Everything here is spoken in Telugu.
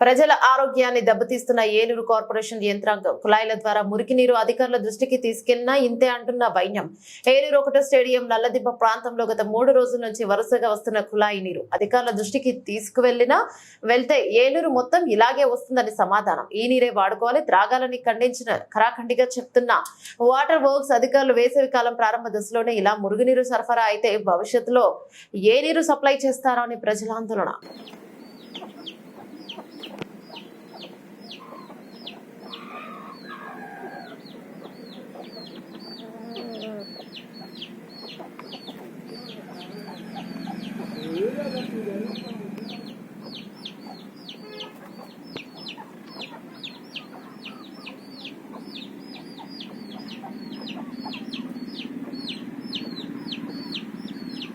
ప్రజల ఆరోగ్యాన్ని దెబ్బతీస్తున్న ఏలూరు కార్పొరేషన్ యంత్రాంగం కుళాయిల ద్వారా మురికి నీరు అధికారుల దృష్టికి తీసుకెళ్ళినా ఇంతే అంటున్న వైన్యం. ఏలూరు ఒకటో స్టేడియం నల్లదిబ్బ ప్రాంతంలో గత మూడు రోజుల నుంచి వరుసగా వస్తున్న కుళాయి నీరు. అధికారుల దృష్టికి తీసుకువెళ్ళినా వెళ్తే ఏలూరు మొత్తం ఇలాగే వస్తుందని సమాధానం. ఈ నీరే వాడుకోవాలి త్రాగాలని ఖండించిన ఖరాఖండిగా చెప్తున్న వాటర్ వర్క్స్ అధికారులు వేసవి కాలం ప్రారంభ దశలోనే ఇలా మురుగునీరు సరఫరా అయితే భవిష్యత్తులో ఏ నీరు సప్లై చేస్తారో అని ప్రజల ఆందోళన. 这是人